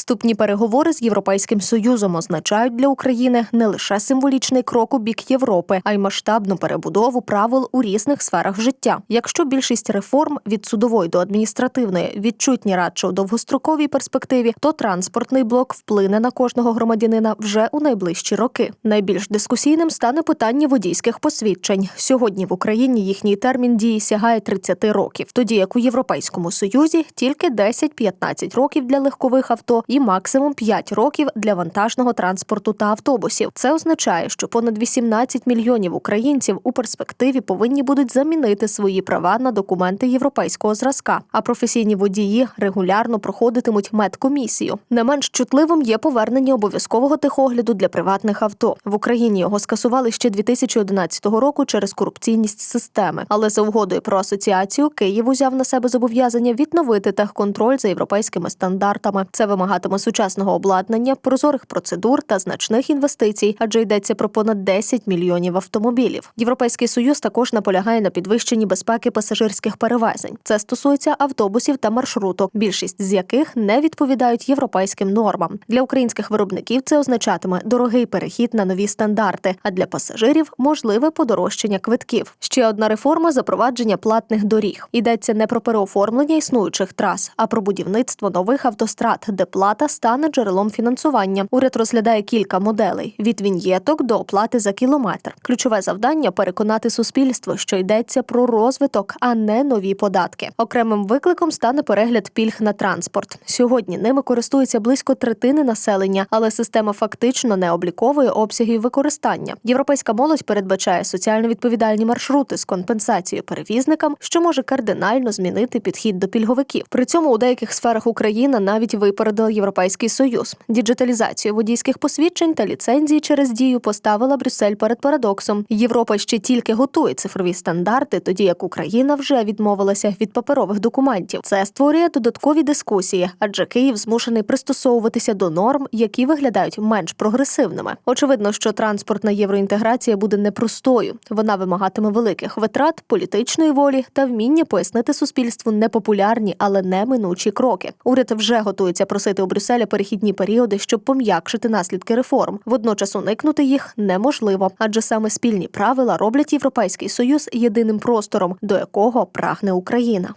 Вступні переговори з європейським союзом означають для України не лише символічний крок у бік Європи, а й масштабну перебудову правил у різних сферах життя. Якщо більшість реформ від судової до адміністративної відчутні радше у довгостроковій перспективі, то транспортний блок вплине на кожного громадянина вже у найближчі роки. Найбільш дискусійним стане питання водійських посвідчень. Сьогодні в Україні їхній термін дії сягає 30 років, тоді як у Європейському Союзі тільки 10-15 років для легкових авто і максимум 5 років для вантажного транспорту та автобусів. Це означає, що понад 18 мільйонів українців у перспективі повинні будуть замінити свої права на документи європейського зразка. А професійні водії регулярно проходитимуть медкомісію. Не менш чутливим є повернення обов'язкового техогляду для приватних авто. В Україні його скасували ще 2011 року через корупційність системи. Але за угодою про асоціацію Київ узяв на себе зобов'язання відновити техконтроль за європейськими стандартами. Це вимагатиме сучасного обладнання, прозорих процедур та значних інвестицій, адже йдеться про понад 10 мільйонів автомобілів. Європейський союз також наполягає на підвищенні безпеки пасажирських перевезень. Це стосується автобусів та маршруток, більшість з яких не відповідають європейським нормам. Для українських виробників це означатиме дорогий перехід на нові стандарти, а для пасажирів можливе подорожчання квитків. Ще одна реформа запровадження платних доріг. Йдеться не про переоформлення існуючих трас, а про будівництво нових автострад, де плата стане джерелом фінансування. Уряд розглядає кілька моделей: від віньєток до оплати за кілометр. Ключове завдання переконати суспільство, що йдеться про розвиток, а не нові податки. Окремим викликом стане перегляд пільг на транспорт. Сьогодні ними користується близько третини населення, але система фактично не обліковує обсягів використання. Європейська молодь передбачає соціально відповідальні маршрути з компенсацією перевізникам, що може кардинально змінити підхід до пільговиків. При цьому у деяких сферах Україна навіть випередила Європейський Союз. Діджиталізацію водійських посвідчень та ліцензії через дію поставила Брюссель перед парадоксом. Європа ще тільки готує цифрові стандарти, тоді як Україна вже відмовилася від паперових документів. Це створює додаткові дискусії, адже Київ змушений пристосовуватися до норм, які виглядають менш прогресивними. Очевидно, що транспортна євроінтеграція буде непростою. Вона вимагатиме великих витрат, політичної волі та вміння пояснити суспільству непопулярні, але неминучі кроки. Уряд вже готується просити у Брюсселя перехідні періоди, щоб пом'якшити наслідки реформ. Водночас уникнути їх неможливо, адже саме спільні правила роблять європейський союз єдиним простором, до якого прагне Україна.